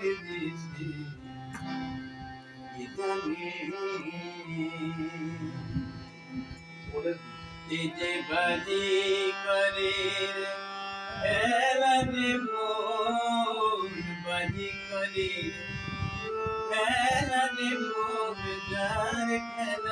দিছি বলে বাজি করে খেলানে মন বাজি করে খেলানে মন যার খেলা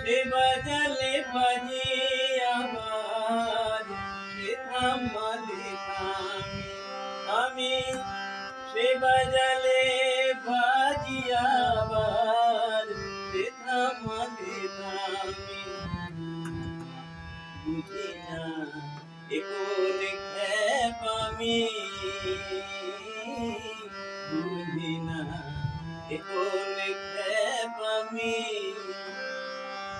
সে বাজালে বাজি আমার সে থামালে আমি সে বাজালে বাজি আবার সে থামালে থামি বুঝি না এখন খেপ আমি? বুঝি না এখন খেপ আমি?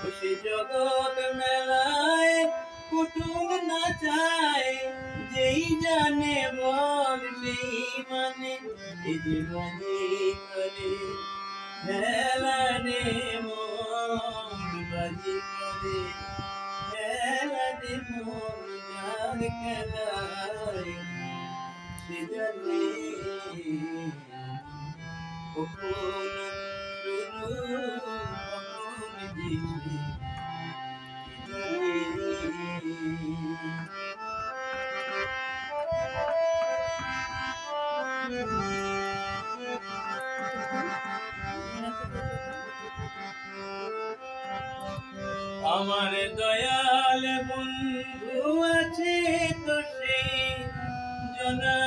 খুশি জগৎ মেলায়, কুটুম না চায় যেই জানে বল সেই মানে। এই জীবনে করে খেলা রে মন বাজি করে খেলা মন যার খেলায়। সে জানে কখন আমার দয়াল বন্ধু আছে তো সেই জনা।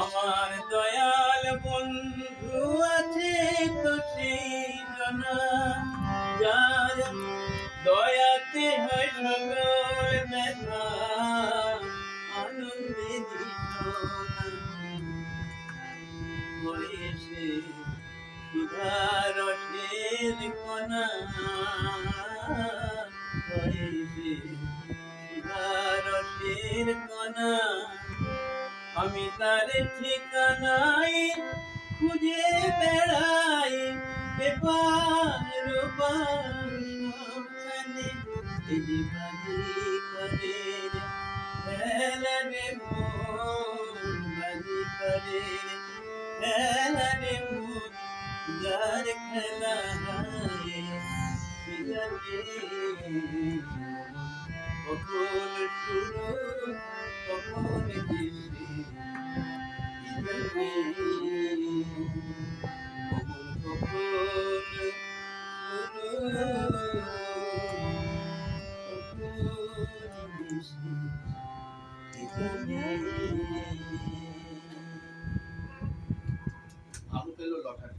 আমার দয়াল বন্ধু আছে তো সেই জনা। যার সুধারসের কণা আমি তার ঠিকানাই খুঁজে বেড়াই। এবার খেলা আবু পেল লটারি।